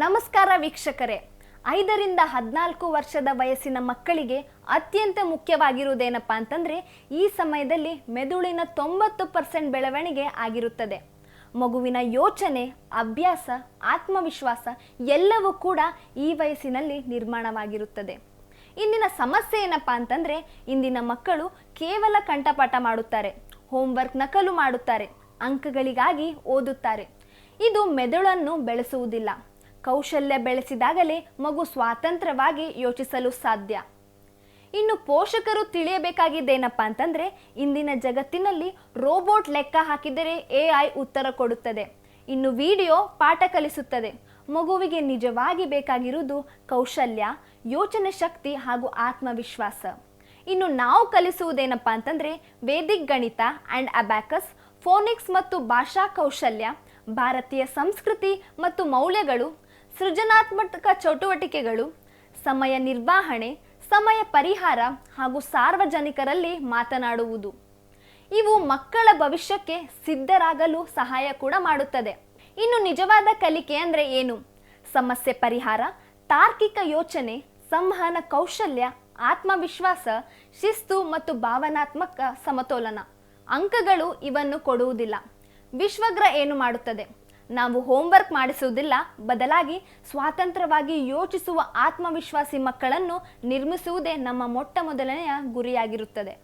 ನಮಸ್ಕಾರ ವೀಕ್ಷಕರೇ. ಐದರಿಂದ ಹದಿನಾಲ್ಕು ವರ್ಷದ ವಯಸ್ಸಿನ ಮಕ್ಕಳಿಗೆ ಅತ್ಯಂತ ಮುಖ್ಯವಾಗಿರುವುದೇನಪ್ಪ ಅಂತಂದರೆ ಈ ಸಮಯದಲ್ಲಿ ಮೆದುಳಿನ ತೊಂಬತ್ತು ಪರ್ಸೆಂಟ್ ಬೆಳವಣಿಗೆ ಆಗಿರುತ್ತದೆ. ಮಗುವಿನ ಯೋಚನೆ, ಅಭ್ಯಾಸ, ಆತ್ಮವಿಶ್ವಾಸ ಎಲ್ಲವೂ ಕೂಡ ಈ ವಯಸ್ಸಿನಲ್ಲಿ ನಿರ್ಮಾಣವಾಗಿರುತ್ತದೆ. ಇಂದಿನ ಸಮಸ್ಯೆ ಏನಪ್ಪ ಅಂತಂದರೆ ಇಂದಿನ ಮಕ್ಕಳು ಕೇವಲ ಕಂಠಪಾಠ ಮಾಡುತ್ತಾರೆ ಹೋಮ್ವರ್ಕ್ ನಕಲು ಮಾಡುತ್ತಾರೆ, ಅಂಕಗಳಿಗಾಗಿ ಓದುತ್ತಾರೆ. ಇದು ಮೆದುಳನ್ನು ಬೆಳೆಸುವುದಿಲ್ಲ. ಕೌಶಲ್ಯ ಬೆಳೆಸಿದಾಗಲೇ ಮಗು ಸ್ವಾತಂತ್ರ್ಯವಾಗಿ ಯೋಚಿಸಲು ಸಾಧ್ಯ. ಇನ್ನು ಪೋಷಕರು ತಿಳಿಯಬೇಕಾಗಿದ್ದೇನಪ್ಪ ಅಂತಂದ್ರೆ, ಇಂದಿನ ಜಗತ್ತಿನಲ್ಲಿ ರೋಬೋಟ್ ಲೆಕ್ಕ ಹಾಕಿದರೆ ಎ ಐ ಉತ್ತರ ಕೊಡುತ್ತದೆ. ಇನ್ನು ವಿಡಿಯೋ ಪಾಠ ಕಲಿಸುತ್ತದೆ. ಮಗುವಿಗೆ ನಿಜವಾಗಿ ಬೇಕಾಗಿರುವುದು ಕೌಶಲ್ಯ, ಯೋಚನೆ ಶಕ್ತಿ ಹಾಗೂ ಆತ್ಮವಿಶ್ವಾಸ. ಇನ್ನು ನಾವು ಕಲಿಸುವುದೇನಪ್ಪ ಅಂತಂದ್ರೆ, ವೇದಿಕ್ ಗಣಿತ ಆ್ಯಂಡ್ ಅಬ್ಯಾಕಸ್, ಫೋನಿಕ್ಸ್ ಮತ್ತು ಭಾಷಾ ಕೌಶಲ್ಯ, ಭಾರತೀಯ ಸಂಸ್ಕೃತಿ ಮತ್ತು ಮೌಲ್ಯಗಳು ಸೃಜನಾತ್ಮಕ ಚಟುವಟಿಕೆಗಳು, ಸಮಯ ನಿರ್ವಹಣೆ, ಸಮಯ ಪರಿಹಾರ ಹಾಗೂ ಸಾರ್ವಜನಿಕರಲ್ಲಿ ಮಾತನಾಡುವುದು. ಇವು ಮಕ್ಕಳ ಭವಿಷ್ಯಕ್ಕೆ ಸಿದ್ಧರಾಗಲು ಸಹಾಯ ಕೂಡ ಮಾಡುತ್ತದೆ. ಇನ್ನು ನಿಜವಾದ ಕಲಿಕೆ ಅಂದರೆ ಏನು? ಸಮಸ್ಯೆ ಪರಿಹಾರ, ತಾರ್ಕಿಕ ಯೋಚನೆ, ಸಂವಹನ ಕೌಶಲ್ಯ, ಆತ್ಮವಿಶ್ವಾಸ, ಶಿಸ್ತು ಮತ್ತು ಭಾವನಾತ್ಮಕ ಸಮತೋಲನ. ಅಂಕಗಳು ಇವನ್ನು ಕೊಡುವುದಿಲ್ಲ. ವಿಶ್ವಗ್ರ ಏನು ಮಾಡುತ್ತದೆ? ನಾವು ಹೋಮ್ವರ್ಕ್ ಮಾಡಿಸುವುದಿಲ್ಲ. ಬದಲಾಗಿ ಸ್ವಾತಂತ್ರ್ಯವಾಗಿ ಯೋಚಿಸುವ ಆತ್ಮವಿಶ್ವಾಸಿ ಮಕ್ಕಳನ್ನು ನಿರ್ಮಿಸುವುದೇ ನಮ್ಮ ಮೊಟ್ಟ ಮೊದಲನೆಯ ಗುರಿಯಾಗಿರುತ್ತದೆ.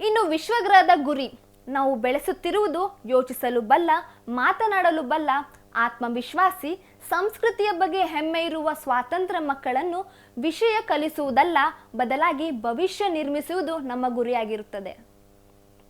ಇನ್ನು ವಿಶ್ವಗ್ರಹದ ಗುರಿ, ನಾವು ಬೆಳೆಸುತ್ತಿರುವುದು ಯೋಚಿಸಲು ಬಲ್ಲ, ಮಾತನಾಡಲು ಬಲ್ಲ, ಆತ್ಮವಿಶ್ವಾಸಿ, ಸಂಸ್ಕೃತಿಯ ಬಗ್ಗೆ ಹೆಮ್ಮೆ ಇರುವ ಸ್ವಾತಂತ್ರ್ಯ ಮಕ್ಕಳನ್ನು ವಿಷಯ ಕಲಿಸುವುದಲ್ಲ, ಬದಲಾಗಿ ಭವಿಷ್ಯ ನಿರ್ಮಿಸುವುದು ನಮ್ಮ ಗುರಿಯಾಗಿರುತ್ತದೆ.